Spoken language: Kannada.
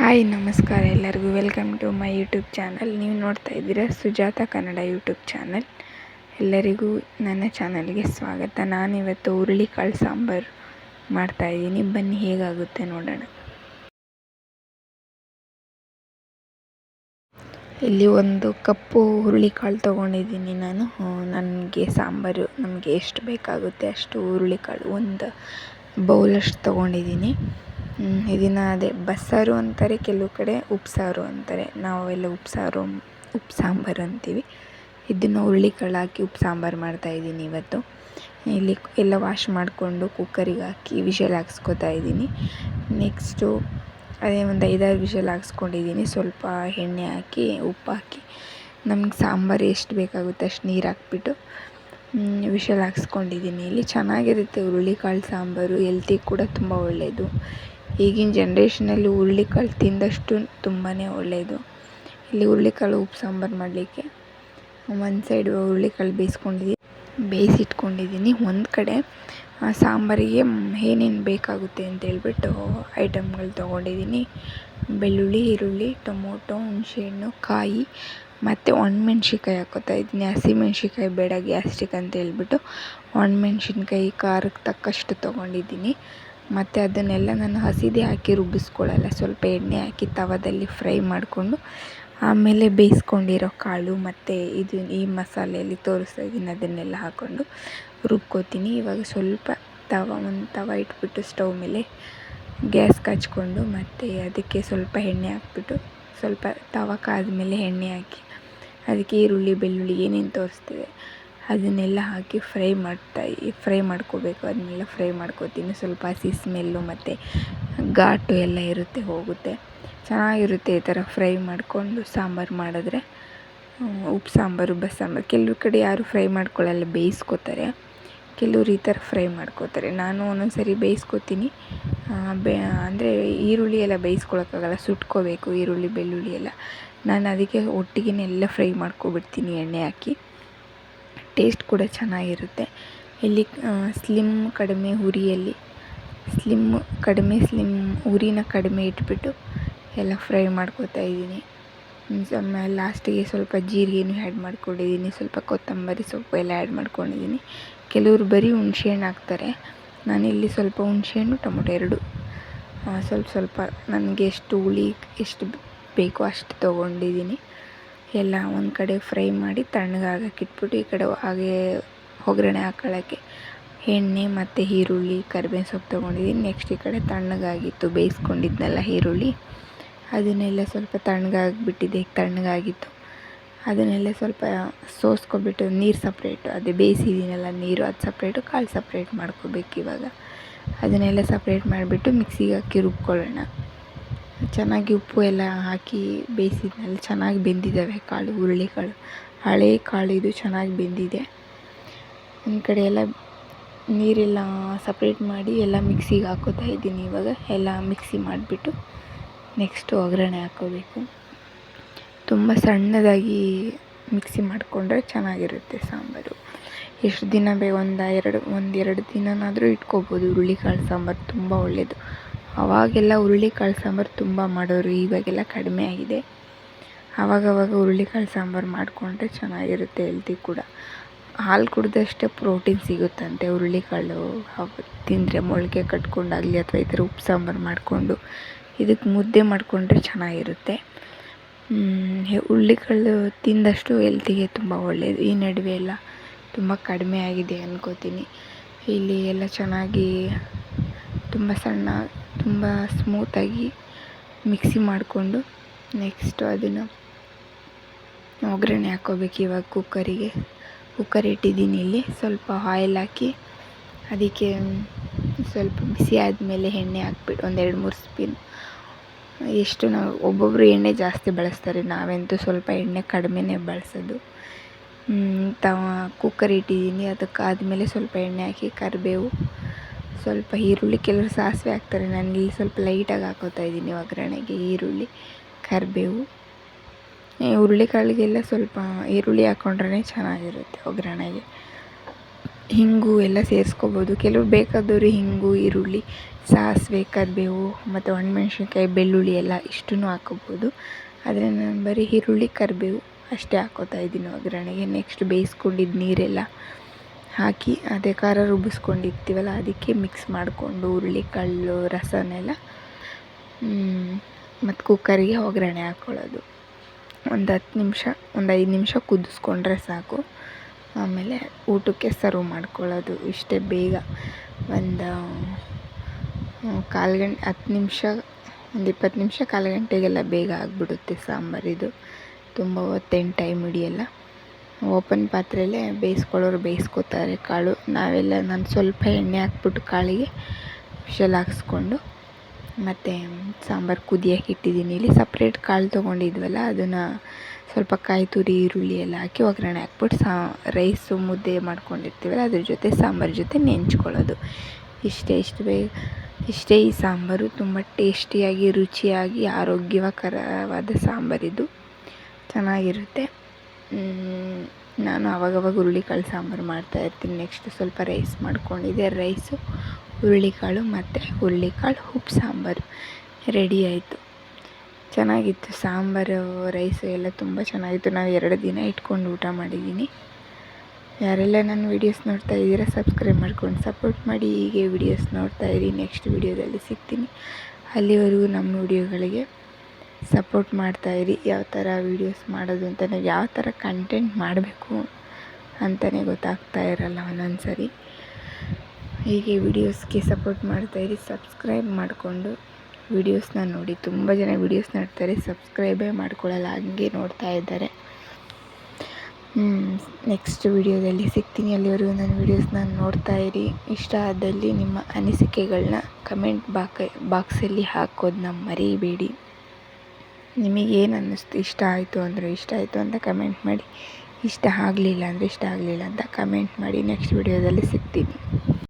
ಹಾಯ್, ನಮಸ್ಕಾರ ಎಲ್ಲರಿಗೂ. Welcome to my YouTube channel ನೀವು ನೋಡ್ತಾ ಇದ್ದೀರಾ ಸುಜಾತ ಕನ್ನಡ ಯೂಟ್ಯೂಬ್ ಚಾನಲ್ ಎಲ್ಲರಿಗೂ ನನ್ನ ಚಾನಲ್ಗೆ ಸ್ವಾಗತ. ನಾನಿವತ್ತು ಹುರುಳಿಕಾಳು ಸಾಂಬಾರು ಮಾಡ್ತಾಯಿದ್ದೀನಿ ಬನ್ನಿ, ಹೇಗಾಗುತ್ತೆ ನೋಡೋಣ. ಇಲ್ಲಿ ಒಂದು ಕಪ್ಪು ಹುರುಳಿಕಾಳು ತೊಗೊಂಡಿದ್ದೀನಿ ನಾನು. ನನಗೆ ಸಾಂಬಾರು ನಮಗೆ ಎಷ್ಟು ಬೇಕಾಗುತ್ತೆ ಅಷ್ಟು ಹುರುಳಿಕಾಳು ಒಂದು ಬೌಲಷ್ಟು ತೊಗೊಂಡಿದ್ದೀನಿ. ಇದನ್ನು ಅದೇ ಬಸ್ಸಾರು ಅಂತಾರೆ, ಕೆಲವು ಕಡೆ ಉಪ್ಸಾರು ಅಂತಾರೆ. ನಾವೆಲ್ಲ ಉಪ್ಸಾರು ಉಪ್ಪು ಸಾಂಬಾರು ಅಂತೀವಿ. ಇದನ್ನು ಹುರುಳಿಕಾಳು ಹಾಕಿ ಉಪ್ಪು ಸಾಂಬಾರು ಮಾಡ್ತಾಯಿದ್ದೀನಿ ಇವತ್ತು. ಇಲ್ಲಿ ಎಲ್ಲ ವಾಶ್ ಮಾಡಿಕೊಂಡು ಕುಕ್ಕರಿಗೆ ಹಾಕಿ ವಿಷಲ್ ಹಾಕ್ಸ್ಕೊತಾ ಇದ್ದೀನಿ. ನೆಕ್ಸ್ಟು ಅದೇ ಒಂದು ಐದಾರು ವಿಷಲ್ ಹಾಕ್ಸ್ಕೊಂಡಿದ್ದೀನಿ. ಸ್ವಲ್ಪ ಎಣ್ಣೆ ಹಾಕಿ, ಉಪ್ಪು ಹಾಕಿ. ನಮ್ಗೆ ಸಾಂಬಾರು ಎಷ್ಟು ಬೇಕಾಗುತ್ತೆ ಅಷ್ಟು ನೀರು ಹಾಕ್ಬಿಟ್ಟು ವಿಷಲ್ ಹಾಕ್ಸ್ಕೊಂಡಿದ್ದೀನಿ. ಇಲ್ಲಿ ಚೆನ್ನಾಗಿರುತ್ತೆ ಹುರುಳಿಕಾಳು ಸಾಂಬಾರು. ಹೆಲ್ತಿಗೆ ಕೂಡ ತುಂಬ ಒಳ್ಳೆಯದು ಈಗಿನ ಜನ್ರೇಷನಲ್ಲಿ ಹುರುಳಿಕಾಳು ತಿಂದಷ್ಟು ತುಂಬಾ ಒಳ್ಳೆಯದು ಇಲ್ಲಿ ಹುರುಳಿಕಾಳು ಉಪ್ಪು, ಸಾಂಬಾರು ಮಾಡಲಿಕ್ಕೆ. ಒಂದು ಸೈಡ್ ಹುರುಳಿಕಾಳು ಬೇಯಿಸ್ಕೊಂಡಿದ್ದೀನಿ ಬೇಯಿಸಿಟ್ಕೊಂಡಿದ್ದೀನಿ ಒಂದು ಕಡೆ ಸಾಂಬಾರಿಗೆ ಏನೇನು ಬೇಕಾಗುತ್ತೆ ಅಂತ ಹೇಳ್ಬಿಟ್ಟು ಐಟಮ್ಗಳು ತೊಗೊಂಡಿದ್ದೀನಿ ಬೆಳ್ಳುಳ್ಳಿ, ಈರುಳ್ಳಿ, ಟೊಮೊಟೊ, ಹುಣಸೆಹಣ್ಣು, ಕಾಯಿ, ಮತ್ತು ಒಣಮೆಣ್ಸಿನ್ಕಾಯಿ ಹಾಕೋತಾ ಇದ್ದೀನಿ. ಹಸಿಮೆಣ್ಸಿನ್ಕಾಯಿ ಬೇಡ, ಗ್ಯಾಸ್ಟ್ರಿಕ್ ಅಂತ ಹೇಳ್ಬಿಟ್ಟು ಒಣಮೆಣ್ಸಿನ್ಕಾಯಿ, ಖಾರಕ್ಕೆ ತಕ್ಕಷ್ಟು ತೊಗೊಂಡಿದ್ದೀನಿ ಮತ್ತು ಅದನ್ನೆಲ್ಲ ನಾನು ಹಸಿದೇ ಹಾಕಿ ರುಬ್ಬಿಸ್ಕೊಳ್ಳಲ್ಲ. ಸ್ವಲ್ಪ ಎಣ್ಣೆ ಹಾಕಿ ತವದಲ್ಲಿ ಫ್ರೈ ಮಾಡಿಕೊಂಡು ಆಮೇಲೆ ಬೇಯಿಸ್ಕೊಂಡಿರೋ ಕಾಳು ಮತ್ತು ಇದು ಈ ಮಸಾಲೆಯಲ್ಲಿ ತೋರಿಸ್ತಾಯಿದ್ದೀನಿ ಅದನ್ನೆಲ್ಲ ಹಾಕ್ಕೊಂಡು ರುಬ್ಕೋತೀನಿ. ಇವಾಗ ಸ್ವಲ್ಪ ತವ, ಒಂದು ತವ ಇಟ್ಬಿಟ್ಟು ಸ್ಟವ್ ಮೇಲೆ ಗ್ಯಾಸ್ ಕಚ್ಕೊಂಡು ಮತ್ತು ಅದಕ್ಕೆ ಸ್ವಲ್ಪ ಎಣ್ಣೆ ಹಾಕ್ಬಿಟ್ಟು ಸ್ವಲ್ಪ ತವ ಕಾದ್ಮೇಲೆ ಎಣ್ಣೆ ಹಾಕಿ ಅದಕ್ಕೆ ಈರುಳ್ಳಿ, ಬೆಳ್ಳುಳ್ಳಿ ಏನೇನು ತೋರಿಸ್ತಿದೆ. ಅದನ್ನೆಲ್ಲ ಹಾಕಿ ಫ್ರೈ ಮಾಡ್ತಾ ಫ್ರೈ ಮಾಡ್ಕೋಬೇಕು. ಅದನ್ನೆಲ್ಲ ಫ್ರೈ ಮಾಡ್ಕೋತೀನಿ. ಸ್ವಲ್ಪ ಹಸಿ ಸ್ಮೆಲ್ಲು ಮತ್ತು ಘಾಟು ಎಲ್ಲ ಇರುತ್ತೆ, ಹೋಗುತ್ತೆ. ಚೆನ್ನಾಗಿರುತ್ತೆ ಈ ಥರ ಫ್ರೈ ಮಾಡಿಕೊಂಡು ಸಾಂಬಾರು ಮಾಡಿದ್ರೆ. ಉಪ್ಪು ಸಾಂಬಾರು, ಬಸ್ಸಾಂಬಾರು. ಕೆಲವ್ರ ಕಡೆ ಯಾರು ಫ್ರೈ ಮಾಡ್ಕೊಳ್ಳಲ್ಲ, ಬೇಯಿಸ್ಕೋತಾರೆ. ಕೆಲವ್ರು ಈ ಥರ ಫ್ರೈ ಮಾಡ್ಕೋತಾರೆ. ನಾನು ಒಂದೊಂದು ಸರಿ ಬೇಯಿಸ್ಕೋತೀನಿ. ಬೇ, ಅಂದರೆ ಈರುಳ್ಳಿ ಎಲ್ಲ ಬೇಯಿಸ್ಕೊಳೋಕ್ಕಾಗಲ್ಲ, ಸುಟ್ಕೋಬೇಕು ಈರುಳ್ಳಿ, ಬೆಳ್ಳುಳ್ಳಿ ಎಲ್ಲ. ನಾನು ಅದಕ್ಕೆ ಒಟ್ಟಿಗೆ ಎಲ್ಲ ಫ್ರೈ ಮಾಡ್ಕೊಬಿಡ್ತೀನಿ, ಎಣ್ಣೆ ಹಾಕಿ. ಟೇಸ್ಟ್ ಕೂಡ ಚೆನ್ನಾಗಿರುತ್ತೆ. ಇಲ್ಲಿ ಸ್ಲಿಮ್ ಕಡಿಮೆ ಹುರಿಯಲ್ಲಿ ಸ್ಲಿಮ್ ಕಡಿಮೆ ಸ್ಲಿಮ್ ಹುರಿನ ಕಡಿಮೆ ಇಟ್ಬಿಟ್ಟು ಎಲ್ಲ ಫ್ರೈ ಮಾಡ್ಕೋತಾ ಇದ್ದೀನಿ. ಲಾಸ್ಟಿಗೆ ಸ್ವಲ್ಪ ಜೀರಿಗೆನೂ ಆ್ಯಡ್ ಮಾಡ್ಕೊಂಡಿದ್ದೀನಿ. ಸ್ವಲ್ಪ ಕೊತ್ತಂಬರಿ ಸೊಪ್ಪು ಎಲ್ಲ ಆ್ಯಡ್ ಮಾಡ್ಕೊಂಡಿದ್ದೀನಿ. ಕೆಲವರು ಬರೀ ಹುಣ್ಸೆಹಣ್ಣು ಹಾಕ್ತಾರೆ. ನಾನಿಲ್ಲಿ ಸ್ವಲ್ಪ ಹುಣ್ಸೆಹಣ್ಣು, ಟೊಮೊಟೊ ಎರಡು. ಸ್ವಲ್ಪ ಸ್ವಲ್ಪ ನನಗೆ ಎಷ್ಟು ಹುಳಿ, ಎಷ್ಟು ಬೇಕೋ ಅಷ್ಟು ತೊಗೊಂಡಿದ್ದೀನಿ. ಎಲ್ಲ ಒಂದು ಕಡೆ ಫ್ರೈ ಮಾಡಿ ತಣ್ಣಗಾಗಕ್ಕೆ ಇಟ್ಬಿಟ್ಟು ಈ ಕಡೆ ಹಾಗೆ ಒಗ್ಗರಣೆ ಹಾಕೊಳ್ಳೋಕ್ಕೆ ಎಣ್ಣೆ ಮತ್ತು ಈರುಳ್ಳಿ ಕರಿಬೇವು ಸೊಪ್ಪು ತೊಗೊಂಡಿದ್ದೀನಿ ನೆಕ್ಸ್ಟ್ ಈ ಕಡೆ ತಣ್ಣಗಾಗಿತ್ತು ಬೇಯಿಸ್ಕೊಂಡಿದ್ನಲ್ಲ ಈರುಳ್ಳಿ. ಅದನ್ನೆಲ್ಲ ಸ್ವಲ್ಪ ತಣ್ಣಗಾಗಿಬಿಟ್ಟಿದೆ ತಣ್ಣಗಾಗಿತ್ತು ಅದನ್ನೆಲ್ಲ ಸ್ವಲ್ಪ ಸೋಸ್ಕೊಬಿಟ್ಟು ನೀರು ಸಪ್ರೇಟು ಅದೇ ಬೇಯಿಸಿದ್ದೀನಲ್ಲ ನೀರು, ಅದು ಸಪ್ರೇಟು ಕಾಳು ಸಪ್ರೇಟ್ ಮಾಡ್ಕೋಬೇಕು ಇವಾಗ. ಅದನ್ನೆಲ್ಲ ಸಪ್ರೇಟ್ ಮಾಡಿಬಿಟ್ಟು ಮಿಕ್ಸಿಗೆ ಹಾಕಿ ರುಬ್ಕೊಳ್ಳೋಣ. ಚೆನ್ನಾಗಿ ಉಪ್ಪು ಎಲ್ಲ ಹಾಕಿ ಬೇಯಿಸಿದ್ಮೇಲೆ ಚೆನ್ನಾಗಿ ಬೆಂದಿದ್ದಾವೆ ಕಾಳು, ಹುರುಳಿಕಾಳು. ಹಳೆ ಕಾಳು ಇದು ಚೆನ್ನಾಗಿ ಬೆಂದಿದೆ. ಒಂದು ಕಡೆ ಎಲ್ಲ ನೀರೆಲ್ಲ ಸಪ್ರೇಟ್ ಮಾಡಿ ಎಲ್ಲ ಮಿಕ್ಸಿಗೆ ಹಾಕೋತಾ ಇದ್ದೀನಿ ಇವಾಗ. ಎಲ್ಲ ಮಿಕ್ಸಿ ಮಾಡಿಬಿಟ್ಟು ನೆಕ್ಸ್ಟು ಒಗ್ಗರಣೆ ಹಾಕೋಬೇಕು. ತುಂಬ ಸಣ್ಣದಾಗಿ ಮಿಕ್ಸಿ ಮಾಡಿಕೊಂಡ್ರೆ ಚೆನ್ನಾಗಿರುತ್ತೆ ಸಾಂಬಾರು. ಎಷ್ಟು ದಿನ ಬೇ ಒಂದು ಎರಡು ಒಂದೆರಡು ದಿನನಾದರೂ ಇಟ್ಕೋಬೋದು ಹುರುಳಿಕಾಳು ಸಾಂಬಾರು. ತುಂಬ ಒಳ್ಳೆಯದು ಅವಾಗೆಲ್ಲ ಹುರುಳಿಕಾಳು ಸಾಂಬಾರು ತುಂಬ ಮಾಡೋರು, ಇವಾಗೆಲ್ಲ ಕಡಿಮೆ ಆಗಿದೆ. ಆವಾಗವಾಗ ಹುರುಳಿಕಾಳು ಸಾಂಬಾರು ಮಾಡಿಕೊಂಡ್ರೆ ಚೆನ್ನಾಗಿರುತ್ತೆ ಹೆಲ್ತಿ ಕೂಡ. ಹಾಲು ಕುಡಿದಷ್ಟೇ ಪ್ರೋಟೀನ್ ಸಿಗುತ್ತಂತೆ ಹುರುಳಿಕಾಳು ತಿಂದರೆ ಮೊಳಕೆ ಕಟ್ಕೊಂಡಾಗಲಿ ಅಥವಾ ಈ ಥರ ಉಪ್ಪು ಸಾಂಬಾರು ಮಾಡಿಕೊಂಡು ಇದಕ್ಕೆ ಮುದ್ದೆ ಮಾಡಿಕೊಂಡ್ರೆ ಚೆನ್ನಾಗಿರುತ್ತೆ. ಹುರುಳಿಕಾಳು ತಿಂದಷ್ಟು ಹೆಲ್ತಿಗೆ ತುಂಬ ಒಳ್ಳೆಯದು ಈ ನಡುವೆ ಎಲ್ಲ ತುಂಬ ಕಡಿಮೆ ಆಗಿದೆ ಅನ್ಕೋತೀನಿ. ಇಲ್ಲಿ ಎಲ್ಲ ಚೆನ್ನಾಗಿ ತುಂಬ ಸಣ್ಣ ತುಂಬ ಸ್ಮೂತಾಗಿ ಮಿಕ್ಸಿ ಮಾಡಿಕೊಂಡು ನೆಕ್ಸ್ಟು ಅದನ್ನು ಒಗ್ಗರಣೆ ಹಾಕ್ಕೋಬೇಕು ಇವಾಗ ಕುಕ್ಕರಿಗೆ ಕುಕ್ಕರ್ ಇಟ್ಟಿದ್ದೀನಿ ಇಲ್ಲಿ. ಸ್ವಲ್ಪ ಆಯಿಲ್ ಹಾಕಿ ಅದಕ್ಕೆ ಸ್ವಲ್ಪ ಬಿಸಿ ಆದಮೇಲೆ ಎಣ್ಣೆ ಹಾಕ್ಬಿಟ್ಟು ಒಂದೆರಡು ಮೂರು ಸ್ಪೀನ್. ಎಷ್ಟು ನಾವು ಒಬ್ಬೊಬ್ಬರು ಎಣ್ಣೆ ಜಾಸ್ತಿ ಬಳಸ್ತಾರೆ. ನಾವೆಂತೂ ಸ್ವಲ್ಪ ಎಣ್ಣೆ ಕಡಿಮೆನೇ ಬಳಸೋದು. ತವ ಕುಕ್ಕರ್ ಇಟ್ಟಿದ್ದೀನಿ. ಅದಕ್ಕಾದಮೇಲೆ ಸ್ವಲ್ಪ ಎಣ್ಣೆ ಹಾಕಿ ಕರಿಬೇವು. ಸ್ವಲ್ಪ ಈರುಳ್ಳಿ ಕೆಲವರು ಸಾಸಿವೆ ಹಾಕ್ತಾರೆ. ನಾನು ಇಲ್ಲಿ ಸ್ವಲ್ಪ ಲೈಟಾಗಿ ಹಾಕೋತಾ ಇದ್ದೀನಿ ಒಗ್ಗರಣೆಗೆ. ಈರುಳ್ಳಿ, ಕರಿಬೇವು. ಹುರುಳಿಕಾಳಿಗೆಲ್ಲ ಸ್ವಲ್ಪ ಈರುಳ್ಳಿ ಹಾಕ್ಕೊಂಡ್ರೆ ಚೆನ್ನಾಗಿರುತ್ತೆ ಒಗ್ಗರಣೆಗೆ. ಹಿಂಗು ಎಲ್ಲ ಸೇರಿಸ್ಕೋಬೋದು. ಕೆಲವ್ರು ಬೇಕಾದವರು ಹಿಂಗು, ಈರುಳ್ಳಿ, ಸಾಸಿವೆ, ಕರಿಬೇವು ಮತ್ತು ಒಣಮೆಣ್ಸಿನ್ಕಾಯಿ, ಬೆಳ್ಳುಳ್ಳಿ ಎಲ್ಲ ಇಷ್ಟು ಹಾಕೋಬೋದು. ಆದರೆ ನಾನು ಬರೀ ಈರುಳ್ಳಿ, ಕರಿಬೇವು ಅಷ್ಟೇ ಹಾಕೋತಾ ಇದ್ದೀನಿ ಒಗ್ಗರಣೆಗೆ. ನೆಕ್ಸ್ಟ್ ಬೇಯಿಸ್ಕೊಂಡಿದ್ದ ನೀರೆಲ್ಲ ಹಾಕಿ ಅದೇ ಖಾರ ರುಬ್ಬಿಸ್ಕೊಂಡಿರ್ತೀವಲ್ಲ, ಅದಕ್ಕೆ ಮಿಕ್ಸ್ ಮಾಡಿಕೊಂಡು ಹುರುಳಿಕಾಳು, ರಸನೆಲ್ಲ ಮತ್ತು ಕುಕ್ಕರಿಗೆ ಒಗ್ಗರಣೆ ಹಾಕ್ಕೊಳ್ಳೋದು ಒಂದು ಹತ್ತು ನಿಮಿಷ, ಒಂದು ಐದು ನಿಮಿಷ ಕುದಿಸ್ಕೊಂಡ್ರೆ ಸಾಕು. ಆಮೇಲೆ ಊಟಕ್ಕೆ ಸರ್ವ್ ಮಾಡ್ಕೊಳ್ಳೋದು ಇಷ್ಟೇ ಬೇಗ. ಒಂದು ಕಾಲು ಗಂಟೆ, ಹತ್ತು ನಿಮಿಷ, ಒಂದು ಇಪ್ಪತ್ತು ನಿಮಿಷ ಕಾಲು ಗಂಟೆಗೆಲ್ಲ ಬೇಗ ಆಗಿಬಿಡುತ್ತೆ ಸಾಂಬಾರಿದು ತುಂಬ ಹೊತ್ತೇನು ಟೈಮ್ ಹಿಡಿಯಲ್ಲ. ಓಪನ್ ಪಾತ್ರೆಯಲ್ಲೇ ಬೇಯಿಸ್ಕೊಳ್ಳೋರು ಬೇಯಿಸ್ಕೊತಾರೆ ಕಾಳು. ನಾವೆಲ್ಲ ನಾನು ಸ್ವಲ್ಪ ಎಣ್ಣೆ ಹಾಕ್ಬಿಟ್ಟು ಕಾಳಿಗೆ ವಿಷಲ್ ಹಾಕ್ಸ್ಕೊಂಡು ಮತ್ತು ಸಾಂಬಾರು ಕುದಿಯಕ್ಕೆ ಇಟ್ಟಿದ್ದೀನಿ. ಇಲ್ಲಿ ಸಪ್ರೇಟ್ ಕಾಳು ತೊಗೊಂಡಿದ್ವಲ್ಲ, ಅದನ್ನು ಸ್ವಲ್ಪ ಕಾಯಿ ತುರಿ, ಈರುಳ್ಳಿ ಎಲ್ಲ ಹಾಕಿ ಒಗ್ಗರಣೆ ಹಾಕ್ಬಿಟ್ಟು ಸಾ, ರೈಸು ಮುದ್ದೆ ಮಾಡ್ಕೊಂಡಿರ್ತೀವಲ್ಲ, ಅದ್ರ ಜೊತೆ ಸಾಂಬಾರು ಜೊತೆ ನೆಂಚ್ಕೊಳ್ಳೋದು. ಇಷ್ಟೇ, ಇಷ್ಟು ಬೇಗ ಇಷ್ಟೇ ಈ ಸಾಂಬಾರು. ತುಂಬ ಟೇಸ್ಟಿಯಾಗಿ, ರುಚಿಯಾಗಿ, ಆರೋಗ್ಯಕರವಾದ ಸಾಂಬಾರಿದು ಚೆನ್ನಾಗಿರುತ್ತೆ. ನಾನು ಆವಾಗವಾಗ ಹುರುಳಿಕಾಳು ಸಾಂಬಾರು ಮಾಡ್ತಾಯಿರ್ತೀನಿ ನೆಕ್ಸ್ಟ್ ಸ್ವಲ್ಪ ರೈಸ್ ಮಾಡ್ಕೊಂಡಿದ್ದೆ ರೈಸು ಹುರುಳಿಕಾಳು ಮತ್ತು ಹುರುಳಿಕಾಳು ಉಪ್ಪು ಸಾಂಬಾರು. ರೆಡಿ ಆಯಿತು. ಚೆನ್ನಾಗಿತ್ತು ಸಾಂಬಾರು ರೈಸು ಎಲ್ಲ ತುಂಬ ಚೆನ್ನಾಗಿತ್ತು. ನಾವು ಎರಡು ದಿನ ಇಟ್ಕೊಂಡು ಊಟ ಮಾಡಿದ್ದೀನಿ ಯಾರೆಲ್ಲ ನನ್ನ ವೀಡಿಯೋಸ್ ನೋಡ್ತಾ ಇದ್ದೀರಾ ಸಬ್ಸ್ಕ್ರೈಬ್ ಮಾಡ್ಕೊಂಡು ಸಪೋರ್ಟ್ ಮಾಡಿ. ಹೀಗೆ ವೀಡಿಯೋಸ್ ನೋಡ್ತಾ ಇರಿ. ನೆಕ್ಸ್ಟ್ ವೀಡಿಯೋದಲ್ಲಿ ಸಿಗ್ತೀನಿ. ಅಲ್ಲಿವರೆಗೂ ನಮ್ಮ ವೀಡಿಯೋಗಳಿಗೆ ಸಪೋರ್ಟ್ ಮಾಡ್ತಾಯಿರಿ ಯಾವ ಥರ ವೀಡಿಯೋಸ್ ಮಾಡೋದು ಅಂತ ಯಾವ ಥರ ಕಂಟೆಂಟ್ ಮಾಡಬೇಕು ಅಂತಲೇ ಗೊತ್ತಾಗ್ತಾ ಇರಲ್ಲ ಒಂದೊಂದು ಸರಿ ಹೀಗೆ ವೀಡಿಯೋಸ್ಗೆ ಸಪೋರ್ಟ್ ಮಾಡ್ತಾಯಿರಿ ಸಬ್ಸ್ಕ್ರೈಬ್ ಮಾಡಿಕೊಂಡು ವೀಡಿಯೋಸ್ನ ನೋಡಿ. ತುಂಬ ಜನ ವೀಡಿಯೋಸ್ ನೋಡ್ತಾರೆ. ಸಬ್ಸ್ಕ್ರೈಬೇ ಮಾಡ್ಕೊಳ್ಳಲ್ಲ. ಹಂಗೆ ನೋಡ್ತಾ ಇದ್ದಾರೆ. ನೆಕ್ಸ್ಟ್ ವೀಡಿಯೋದಲ್ಲಿ ಸಿಗ್ತೀನಿ. ಅಲ್ಲಿವರೆಗೂ ನನ್ನ ವೀಡಿಯೋಸ್ನ ನೋಡ್ತಾ ಇರಿ. ಇಷ್ಟ ಆದಲ್ಲಿ ನಿಮ್ಮ ಅನಿಸಿಕೆಗಳನ್ನ ಕಮೆಂಟ್ ಬಾಕ್ ಬಾಕ್ಸಲ್ಲಿ ಹಾಕೋದನ್ನ ಮರಿಬೇಡಿ. ನಿಮಗೆ ಏನು ಅನ್ನಿಸ್ತು? ಇಷ್ಟ ಆಯಿತು ಅಂದರೆ ಇಷ್ಟ ಆಯಿತು ಅಂತ ಕಮೆಂಟ್ ಮಾಡಿ. ಇಷ್ಟ ಆಗಲಿಲ್ಲ ಅಂದರೆ ಇಷ್ಟ ಆಗಲಿಲ್ಲ ಅಂತ ಕಮೆಂಟ್ ಮಾಡಿ. ನೆಕ್ಸ್ಟ್ ವಿಡಿಯೋದಲ್ಲಿ ಸಿಗ್ತೀನಿ.